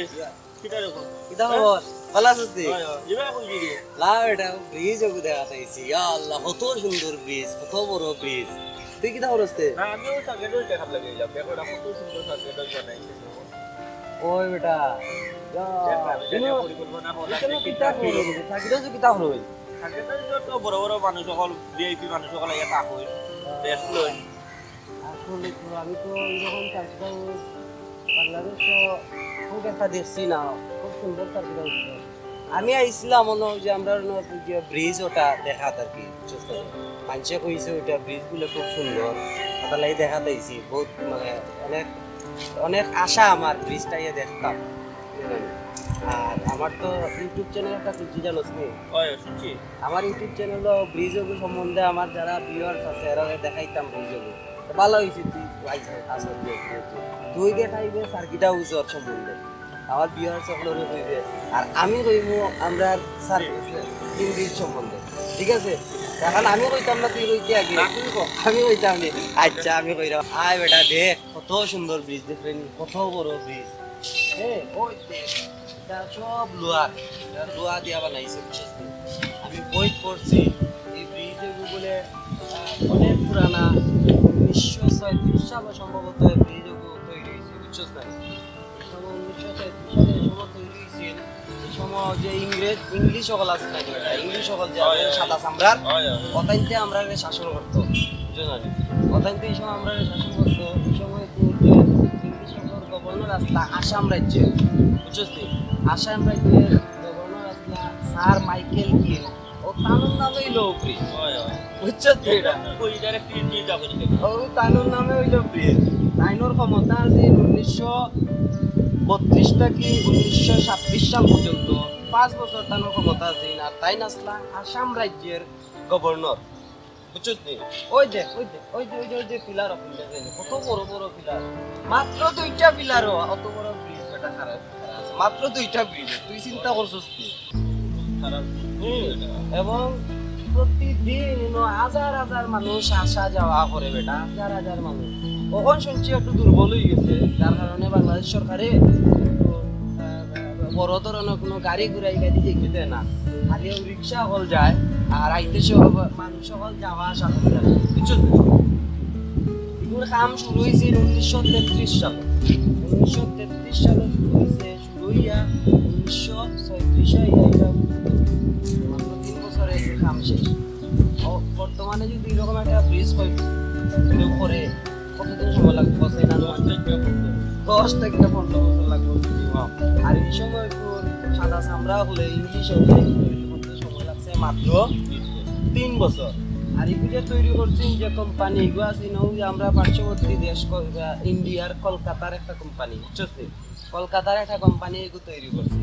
কিতা সুন্দর ব্রিজ কত বড় ব্রিজ তুই কিতা করস তে না আমিও সার্কেটও দেখাব লাগে যাব দেখো এটা কত সুন্দর সার্কেটও বানাইছে ওই বেটা তো বড় বড় মানুষ সকল ভিআইপি মানুষ সকল ইয়া তা রেস্ট লই বাংলাদেশ খুব একটা দেখছি না খুব সুন্দর কাজটা হচ্ছে আমি আইছিলাম মনে হয় যে আমরা যে ব্রিজ ওটা দেখাত আর কি মানুষে কইছে ওইটা ব্রিজগুলো খুব সুন্দর। ওটালাই দেখা দিয়েছি বহুত মানে অনেক অনেক আশা আমার ব্রিজটা ইয়ে দেখতাম। আর আমার তো ইউটিউব চ্যানেল একটা খুঁজছি জানোস নি? আমার ইউটিউব চ্যানেল ব্রিজগু সম্বন্ধে আমার যারা ভিউয়ার্স আছে এরা দেখাইতাম ব্রিজগু ভালো হয়েছে তুই আইসা আসল তুই দেখাইবে সার্কিটা উজর সম্বন্ধে আমার ভিউয়ার্স সকলের কইবে আর আমি কইব আমরা স্যার ব্রিজ সম্বন্ধে ঠিক আছে? এখন আমি কইতাম না তুই কইতে আগে? তুই। আমি কইতাম নি? আচ্ছা আমি কইরাম আয় বেটা দেখ কত সুন্দর ব্রিজ দেখলেন কত বড় ব্রিজ হ্যাঁ ওই দেখ সব লোহার লোহা দিয়া বানাইছে আমি বই পড়ছি। এই ব্রিজ বলে অনেক পুরানা ছয়ত্রিশ সালে এই সময় তৈরি হয়েছিল এই সময় যে ইংরেজ ইংলিশ সকল আছে নাকি ইংলিশ সকল যে সাদা হয় হয় অতাইতে আমরা শাসন করতো অতাইতে এই সময় আমরা শাসন করতো এই সময় ইংলিশ সকল গভর্নর আসলা আসাম রাজ্যে বুঝছিস আসাম রাজ্যের গভর্নর আসলা স্যার মাইকেল কিল ও তানুর নামে হয় হয়। বুঝছিস তুই এটা কই ডাইরেক্ট তিন যাব ও তানুর নামে হইল ব্রিজ তাইনোর ক্ষমতা আছে উনিশশো বত্রিশটা কি উনিশশো ছাব্বিশ সাল পর্যন্ত। পাঁচ বছর তানোর ক্ষমতা আছে আর তাই নাসলা আসাম রাজ্যের গভর্নর। বুঝছিস নি? ওই দেখ ওই দেখ ওই যে ওই যে ওই যে পিলার কত বড় বড় পিলার। মাত্র দুইটা পিলার অত বড় ব্রিজ এটা খারাপ। মাত্র দুইটা ব্রিজ। তুই চিন্তা করছিস খারাপ এবং প্রতিদিন হাজার হাজার মানুষ আসা যাওয়া করে বেটা, হাজার হাজার মানুষ। কখন শুনছি একটু দুর্বল হয়ে গেছে, যার কারণে বাংলাদেশ সরকারে বড় ধরনের কোনো গাড়ি ঘুরাই গাড়ি দেখতে দেয় না। খালি রিক্সা হল যায়, আর আইতে সব মানুষ সকল যাওয়া আসা করে যায় বুঝছ এগুলোর কাম শুরু হয়েছে উনিশশো তেত্রিশ সালে। উনিশশো তেত্রিশ সালে শুরু হয়েছে, শুরু হইয়া উনিশশো ছয়ত্রিশে বর্তমানে যদি এরকম একটা ব্রিজ হয় কেউ করে কতদিন সময় লাগবে? বসে না দশ থেকে পনেরো বছর লাগবে। আর এই সময় সাদা চামড়া হলে ইংলিশ হলে সময় লাগছে? মাত্র তিন বছর। আর এগুলো তৈরি করছি যে কোম্পানি এগুলো আছে ওই আমরা পার্শ্ববর্তী দেশ ইন্ডিয়ার কলকাতার একটা কোম্পানি বুঝছিস তুই? কলকাতার একটা কোম্পানি এগুলো তৈরি করছে।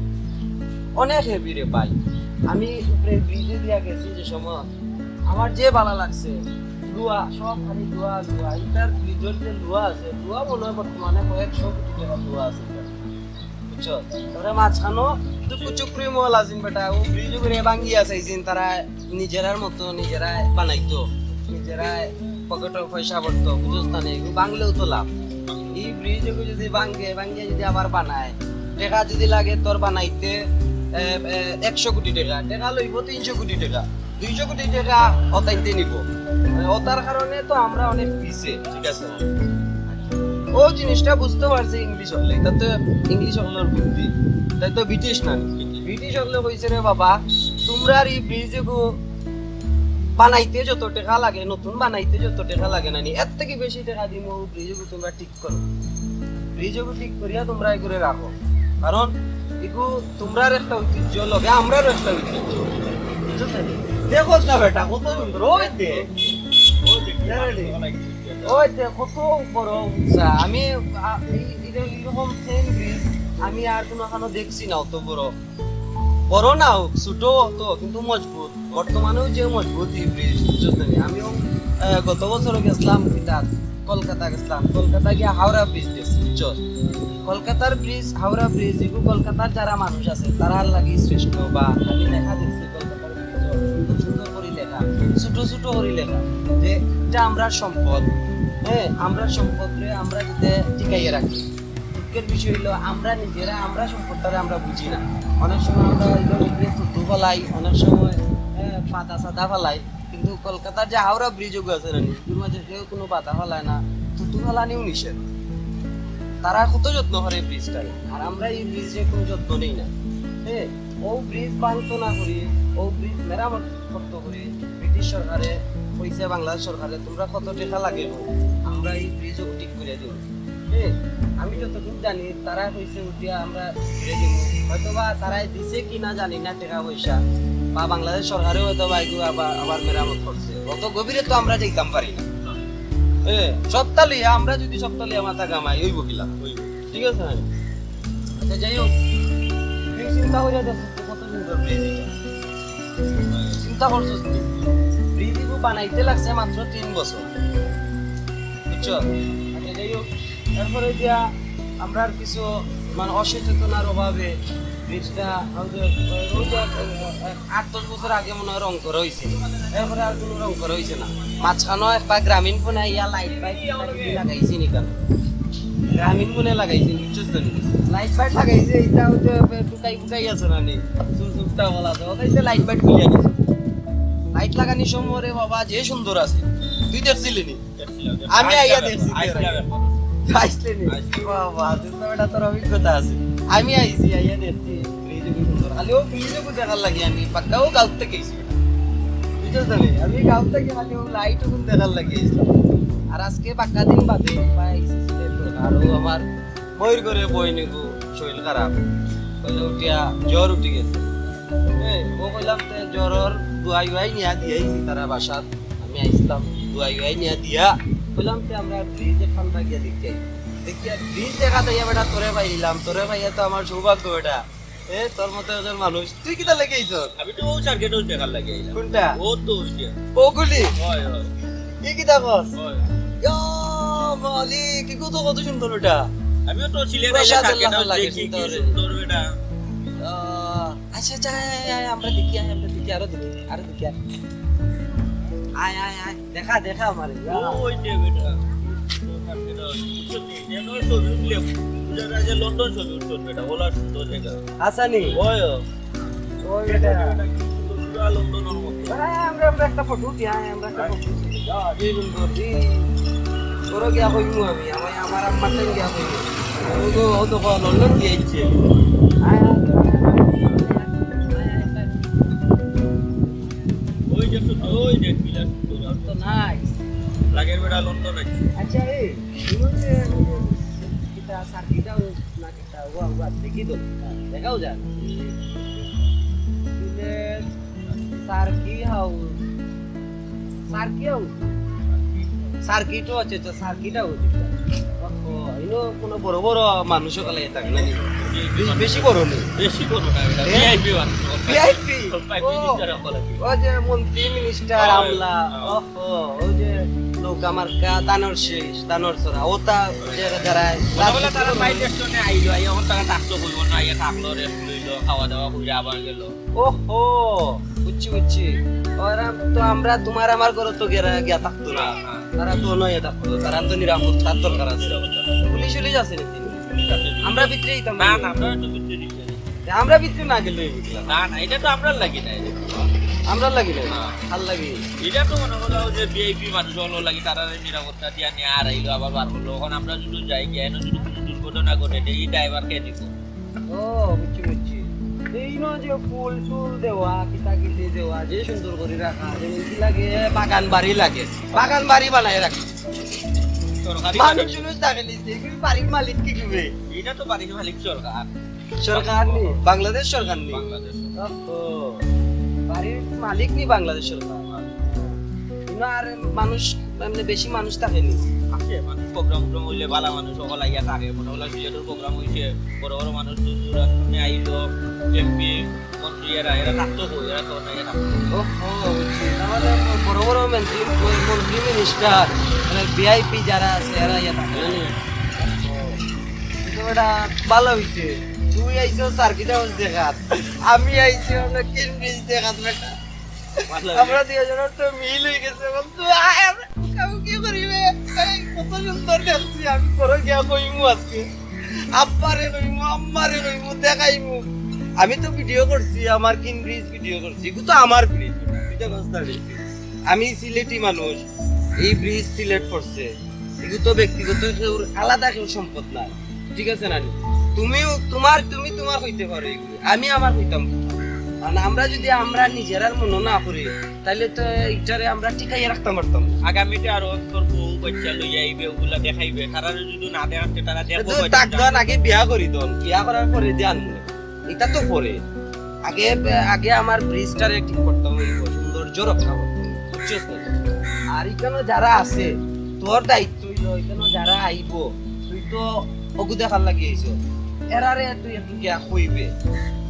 অনেক হেভি রে ভাই। আমি উপরে ব্রিজে দিয়া গেছি যে সময় আমার যে ভালো লাগছে লুয়া সব লুয়া লুয়া যে লুয়া আছে লুয়া মনে বর্তমানে কয়েকশো কোটি টাকা লুয়া আছে। বুঝছ? তারা নিজেরার মতো পয়সা বাংলেও তো লাভ। এই ব্রিজ যদি ভাঙ্গে ভাঙ্গিয়ে যদি আবার বানায়, টাকা যদি লাগে তোর বানাইতে একশো কোটি টাকা টাকা লইব তিনশো কোটি টাকা। দুইশো কোটি টাকা অতাইতে নিব। ওটার কারণে তো আমরা অনেক পিছে ঠিক আছে? ও জিনিসটা বুঝতে পারছে ইংলিশ হলে এটা তো ইংলিশ হলের বুদ্ধি। তাই তো ব্রিটিশ না। ব্রিটিশ হলে কইছে রে বাবা, তোমরা এই ব্রিজ বানাইতে যত টাকা লাগে, নতুন বানাইতে যত টাকা লাগে না এর থেকে বেশি টাকা দিব ব্রিজ তোমরা ঠিক করো। ব্রিজ ঠিক করিয়া তোমরা এই করে রাখো। কারণ এগু তোমরার একটা ঐতিহ্য লগে আমরারও একটা ঐতিহ্য। বুঝছ দেখো না বেটা কত সুন্দর। ওই দেখ ওই যে কত বড় উঁচা আমি এইরকম সেম ব্রিজ আমি আর কোনোখানো দেখছি না অত বড়। বড় না হোক ছোট তো কিন্তু মজবুত। বর্তমানেও যে মজবুত এই ব্রিজ আমিও আহ, গত বছর গেছিলাম কিতাব কলকাতা গেছিলাম। কলকাতা গিয়ে হাওড়া ব্রিজ দেখছি কলকাতার ব্রিজ হাওড়া ব্রিজ এগুলো কলকাতার যারা মানুষ আছে তারা লাগি শ্রেষ্ঠ বা লেখা দেখছি ছোট করে লেখা যে এটা আমরা সম্পদ। হ্যাঁ আমরা সম্পদ আমরা যাতে টিকাইয়ে রাখি দুঃখের বিষয় হলো আমরা নিজেরা আমরা সম্পদটারে আমরা বুঝি না। অনেক সময় আমরা হইল থুতু ফেলাই অনেক সময় হ্যাঁ, পাতা সাদা ফেলাই কিন্তু কলকাতার যে হাওড়া ব্রিজও আছে না নিজের মাঝে কেউ কোনো পাতা ফেলায় না থুতু ফেলানিও নিষেধ। তারা কত যত্ন করে এই ব্রিজটারে আর আমরা এই ব্রিজের কোনো যত্ন নেই না। হ্যাঁ ও ব্রিজ বাংতো না করি ও ব্রিজ মেরামত করতে করি ব্রিটিশ সরকারে কইছে বাংলাদেশ সরকারে, তোমরা কত টাকা লাগে? আমরা এই ব্রিজও ঠিক করে দেব। হ্যাঁ আমি যতটুকু জানি, তারা কইছে উঠিয়া আমরা ঘুরে দেব। হয়তো বা তারাই দিছে কি না জানি না টাকা পয়সা। বা বাংলাদেশ সরকারেও হয়তো বা এগুলো আবার আবার মেরামত করছে। অত গভীরে তো আমরা যাইতাম পারি না। হ্যাঁ সপ্তাহে আমরা যদি সপ্তাহে মাথা কামাই ওই বকিলা ঠিক আছে আচ্ছা যাই হোক। চিন্তা দেখ কত ব্রিজ চিন্তা ব্রিজ এগুলো বানাইতে লাগছে মাত্র তিন বছর। বুঝছ? আচ্ছা যাই হোক, তারপরে দিয়া আমরা আর কিছু মানে অসচেতনার অভাবে ব্রিজটা আট দশ বছর আগে মনে হয় রং করা হয়েছে এরপরে আর কোনো রং করা হয়েছে না। মাঝখানেও একটা গ্রামীণ ফোনে ইয়া লাইট বাইট লাগাইছি নি গ্রামীণ ফোনে লাগাইছি বুঝছিস তো লাইট বাইট লাগাইছে এটা হচ্ছে টুকাই ফুকাই আছে না নি? সুসুপটা বলা আছে। লাইট বাইট খুলিয়া দিছে। লাইট লাগানি সময় বাবা যে সুন্দর আছে। তুই দেখছিলি নি? আমি আইয়া দেখছি আসলে নি? বাবা এটা তোর অভিজ্ঞতা আছে। আমি আইছি আইয়া দেখছি খালি ও ব্রিজও দেখার লাগে আমি পাক্কাও গাঁও থেকে আইছি তো? আমি গাঁও থেকে খালি ও লাইটও খুব দেখার লাগে আইছিলাম আর আজকে পাক্কা দিন বাদে পাইছি আরও আমার বইর করে বই নিগু শরীর খারাপ। উঠিয়া জ্বর উঠি গেছে। এই, ও কইলাম তে জ্বরর দুয়াই উয়াই নিয়া তারা বাসাত আমি আইছিলাম দুয়াই নিয়া দিয়া কইলাম তে আমরা ব্রিজে ঠান্ডা গিয়া দেখি দেখিয়া ব্রিজ দেখা তাইয়া বেটা তোরে পাইলাম তোরে তো আমার সৌভাগ্য বেটা। এ তোর মতো একজন মানুষ তুই কিতা লেগে আইছ আমি তো দেখার লাগে কোনটা? ও তো ওই যে। ওগুলি হয় হয়। কি কিতা কস? হয়। ইয়া মালিক কি কত কত সুন্দর ওটা আমিও তো সিলেট আইলে দেখি কি সুন্দর। বেটা। আচ্ছা আচ্ছা আমরা দেখি আমরা দেখি আরও দেখি আরও দেখি। আয়। আয় আয় দেখা দেখা আমার ওই যে বেটা লন্ডন ছবি উঠতো বেটা। ওলা সুন্দর জায়গা হাসানি ওই এটা লন্ডনের মতো। আমরা আমরা একটা ফটো উঠি আয়, আমরা একটা ফটো উঠি এই সুন্দর এই গিয়া কইমু আমি আমি আমার আম্মার গিয়া কইমু ও তো ও তো লন্ডন গিয়েছে। আয়, যে ওই যে তো লাগের লন্ডন আছে আচ্ছা এই kita sarkita না kita gua gua দেখি তো। দেখাও Sylhet circuit house. Circuit house? সার্কিটও আছে তো সার্কিটা হচ্ছে ও ইনো কোনো বড় বড় মানুষ কালে থাকে না বেশি- বেশি বড় নেই বেশি করো না বেটা? ভিআইপি ভিআইপি ও মিনিস্টার হলো ও যে মন্ত্রী মিনিস্টার আমলা ওহো ও যে নৌকা মার্কা দানর শেষ দানর সরা ওটা যে যারা বলে তারা ফাইভ স্টেশনে আইলো আইয়া ওখান টাকা থাকল কইব না আইয়া থাকল রেস্ট লইলো খাওয়া দাওয়া করে আবার গেল ওহো বুঝছি বুঝছি। ওরা তো আমরা তোমার আমার ঘরে তো গেরা গিয়া থাকতো না। তারা তো নয় থাকতো তারা তো নিরাপত্তার দরকার আছে। পুলিশ উলিশ আছে আমরা ভিতরে না না আমরা তো আমরা না গেলে না না এটা তো আমরা লাগি না আমরা লাগি না। ভালো লাগি। এটা তো মনে করো যে মানুষ হলো লাগি তারা নিরাপত্তা দিয়া নিয়ে আর আইলো আবার বার করল। এখন আমরা যদি যাই গিয়ে কোনো দুর্ঘটনা ঘটে এই ড্রাইভার কে দিব। ও বুঝছি। এই ন যে ফুল টুল দেওয়া কিতা কিতি দেওয়া যে সুন্দর করে রাখা যেমন কি লাগে বাগান বাড়ি লাগে বাগান বাড়ি বানায় রাখে। মানুষ থাকে বাড়ির মালিক কি করবে এটা তো বাড়ি মালিক সরকার। সরকার নি বাংলাদেশ সরকার নি বাংলাদেশ। বাড়ির মালিক নি বাংলাদেশ সরকার? আর মানুষ এমনি বেশি মানুষ থাকেনি আছে মানুষ প্রোগ্রাম প্রোগ্রাম হইলে ভালো মানুষ সকল আইয়া থাকে। মনে হলো সিলেটের প্রোগ্রাম হইছে বড় বড় মানুষ দূর দূরান্তে আইলো এমপি মন্ত্রী এরা এরা থাকতো কই? এরা তো না এরা তাহলে বড় বড় মন্ত্রী মন্ত্রী মিনিস্টার ভিআইপি যারা আছে এরা ইয়া থাকে। না এটা ভালো হইছে। তুই আইছো সার্কিট হাউস দেখাত আমি আইছি আমরা কেমব্রিজ দেখাত বেটা। আমরা দুজনের তো মিল হয়ে গেছে বন্ধু আয়। আমি তো ভিডিও করছি, আমার কিন ব্রিজ ভিডিও করছি আমার ব্রিজ আমি সিলেটি মানুষ, এই ব্রিজ সিলেট করছে। এগুলো তো ব্যক্তিগত আলাদা কেউ সম্পদ না ঠিক আছে না তুমিও, তোমার, তুমি তোমার হইতে পারো আমি আমার হইতাম। কারণ আমরা যদি আমরা নিজেরার মনে না করি তাহলে তো এটারে আমরা টিকাইয়া রাখতাম পারতাম। আগামীতে আরও তোর বউ বাচ্চা লই আইবে ওগুলা দেখাইবে। তারা যদি না দেখাচ্ছে তারা দেখব তাক দন আগে বিয়া করি দন বিয়া করার পরে ধ্যান এটা তো পরে। আগে আগে আমার ব্রিজটারে ঠিক করতাম হইব সৌন্দর্য রক্ষা বুঝছিস আর এখানে যারা আছে তোর দায়িত্ব হইল এখানে যারা আইব তুই তো অগু দেখার লাগি আইছো এরারে তুই একটু গিয়া কইবে।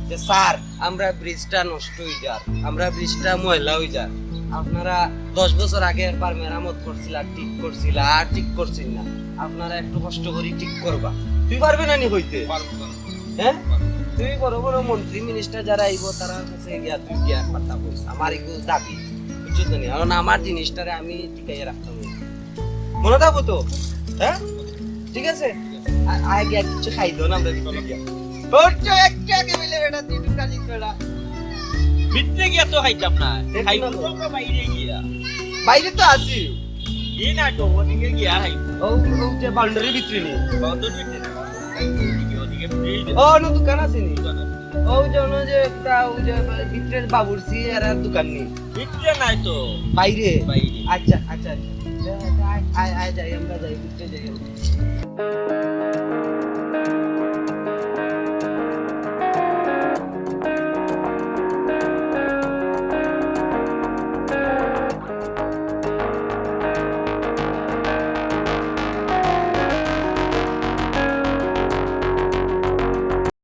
যে স্যার আমরা ব্রিজটা নষ্ট হয়ে যার আমরা ব্রিজটা ময়লা হয়ে যার আপনারা দশ বছর আগে একবার মেরামত করছিলা ঠিক করছিলা আর ঠিক করছিল না। আপনারা একটু কষ্ট করে ঠিক করবা। তুই পারবে না নি হইতে? হ্যাঁ? তুই বড় বড় মন্ত্রী মিনিস্টার যারা আইব তারা কাছে গিয়া তুই গিয়া কথা বলছ। আমার এগুলো দাবি বুঝছিস নি? কারণ আমার জিনিসটারে আমি টিকাইয়া রাখতাম। মনে থাকব তো? হ্যাঁ? ঠিক আছে? আ- আয় কিছু খাই দো না আমরা তো একটা আগে মিলে বেটা তুই একটু কাজি বেটা ভিতরে গিয়া তো খাইতাম না খাইব। তো আমরা বাইরে গিয়া। বাইরে তো আছি। এই না তো ওদিকে গিয়া খাইব। ও ও যে বাউন্ডারি ভিতরে নি। বন্ধন ভিতরে ও নো দোকান আছে নি? ও যে যে একটা ও যে ভিতরে বাবুরসি আর আর দোকান নি। ভিতরে নাই তো। বাইরে? বাইরে। আচ্ছা আচ্ছা আচ্ছা। আয় আয় আয় যাই আমরা যাই ভিতরে যাই।